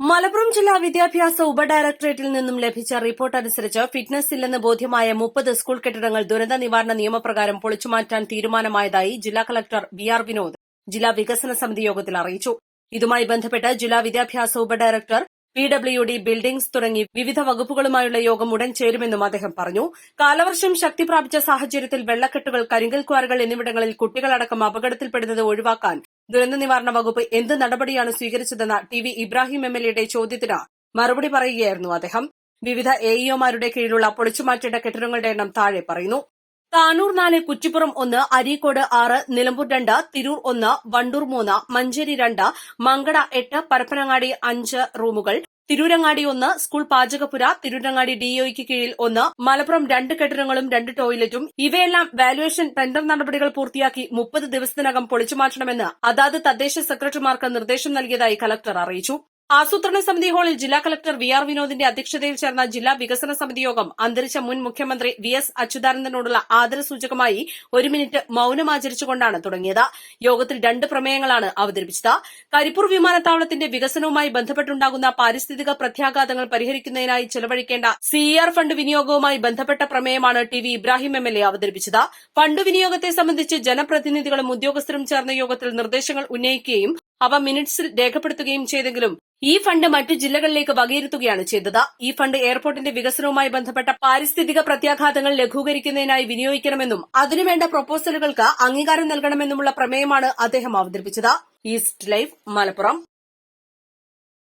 മലപ്പുറം ജില്ലാ വിദ്യാഭ്യാസ ഉപഡയറക്ടറേറ്റിൽ നിന്നും ലഭിച്ച റിപ്പോർട്ട് അനുസരിച്ച് ഫിറ്റ്നസ് ഇല്ലെന്ന് ബോധ്യമായ മുപ്പത് സ്കൂൾ കെട്ടിടങ്ങൾ ദുരന്ത നിവാരണ നിയമപ്രകാരം പൊളിച്ചുമാറ്റാൻ തീരുമാനമായതായി ജില്ലാ കളക്ടർ വി ആർ വിനോദ് ജില്ലാ വികസന സമിതി യോഗത്തിൽ അറിയിച്ചു. ഇതുമായി ബന്ധപ്പെട്ട് ജില്ലാ വിദ്യാഭ്യാസ ഉപഡയറക്ടർ പി ഡബ്ല്യു ഡി ബിൽഡിംഗ്സ് തുടങ്ങി വിവിധ വകുപ്പുകളുമായുള്ള യോഗം ഉടൻ ചേരുമെന്നും അദ്ദേഹം പറഞ്ഞു. കാലവർഷം ശക്തി പ്രാപിച്ച സാഹചര്യത്തിൽ വെള്ളക്കെട്ടുകൾ കരിങ്കൽ ക്വാറികൾ എന്നിവിടങ്ങളിൽ കുട്ടികളടക്കം അപകടത്തിൽപ്പെടുന്നത് ഒഴിവാക്കാൻ ദുരന്ത നിവാരണ വകുപ്പ് എന്ത് നടപടിയാണ് സ്വീകരിച്ചതെന്ന T V Ibrahim M L എയുടെ ചോദ്യത്തിന് മറുപടി പറയുകയായിരുന്നു അദ്ദേഹം. വിവിധ എഇഒമാരുടെ കീഴിലുള്ള പൊളിച്ചുമാറ്റേണ്ട കെട്ടിടങ്ങളുടെ എണ്ണം താഴെ പറയുന്നു. താനൂർ നാല് കുറ്റിപ്പുറം ഒന്ന് അരീക്കോട് ആറ് നിലമ്പൂർ രണ്ട് തിരൂർ ഒന്ന് വണ്ടൂർ മൂന്ന് മഞ്ചേരി രണ്ട് മങ്കട എട്ട് പരപ്പനങ്ങാടി അഞ്ച് റൂമുകൾ തിരൂരങ്ങാടി ഒന്ന് സ്കൂൾ പാചകപ്പുര തിരൂരങ്ങാടി ഡിഒയ്ക്ക് കീഴിൽ ഒന്ന് മലപ്പുറം രണ്ട് കെട്ടിടങ്ങളും രണ്ട് ടോയ്ലറ്റും. ഇവയെല്ലാം വാലുവേഷൻ ടെൻഡർ നടപടികൾ പൂർത്തിയാക്കി മുപ്പത് ദിവസത്തിനകം പൊളിച്ചുമാറ്റണമെന്ന് അതാത് തദ്ദേശ സെക്രട്ടറിമാർക്ക് നിർദ്ദേശം നൽകിയതായി കലക്ടർ അറിയിച്ചു. ആസൂത്രണ സമിതി ഹാളിൽ ജില്ലാ കളക്ടർ വി ആർ വിനോദിന്റെ അധ്യക്ഷതയിൽ ചേർന്ന ജില്ലാ വികസന സമിതി യോഗം അന്തരിച്ച മുൻ മുഖ്യമന്ത്രി വി എസ് അച്യുതാനന്ദനോടുള്ള ആദരസൂചകമായി ഒരു മിനിറ്റ് മൌനമാചരിച്ചുകൊണ്ടാണ് തുടങ്ങിയത്. യോഗത്തിൽ രണ്ട് പ്രമേയങ്ങളാണ് അവതരിപ്പിച്ചത്. കരിപ്പൂർ വിമാനത്താവളത്തിന്റെ വികസനവുമായി ബന്ധപ്പെട്ടുണ്ടാകുന്ന പാരിസ്ഥിതിക പ്രത്യാഘാതങ്ങൾ പരിഹരിക്കുന്നതിനായി ചെലവഴിക്കേണ്ട സിഇആർ ഫണ്ട് വിനിയോഗവുമായി ബന്ധപ്പെട്ട പ്രമേയമാണ് T V Ibrahim M L A അവതരിപ്പിച്ചത്. ഫണ്ട് വിനിയോഗത്തെ സംബന്ധിച്ച് ജനപ്രതിനിധികളും ഉദ്യോഗസ്ഥരും ചേർന്ന യോഗത്തിൽ നിർദ്ദേശങ്ങൾ ഉന്നയിക്കുകയും അവ മിനിറ്റ്സിൽ രേഖപ്പെടുത്തുകയും ചെയ്തെങ്കിലും ഈ ഫണ്ട് മറ്റു ജില്ലകളിലേക്ക് വകയിരുത്തുകയാണ് ചെയ്തത്. ഈ ഫണ്ട് എയർപോർട്ടിന്റെ വികസനവുമായി ബന്ധപ്പെട്ട പാരിസ്ഥിതിക പ്രത്യാഘാതങ്ങൾ ലഘൂകരിക്കുന്നതിനായി വിനിയോഗിക്കണമെന്നും അതിനുവേണ്ട പ്രൊപ്പോസലുകൾക്ക് അംഗീകാരം നൽകണമെന്നുമുള്ള പ്രമേയമാണ് അദ്ദേഹം അവതരിപ്പിച്ചത്. East life Malappuram.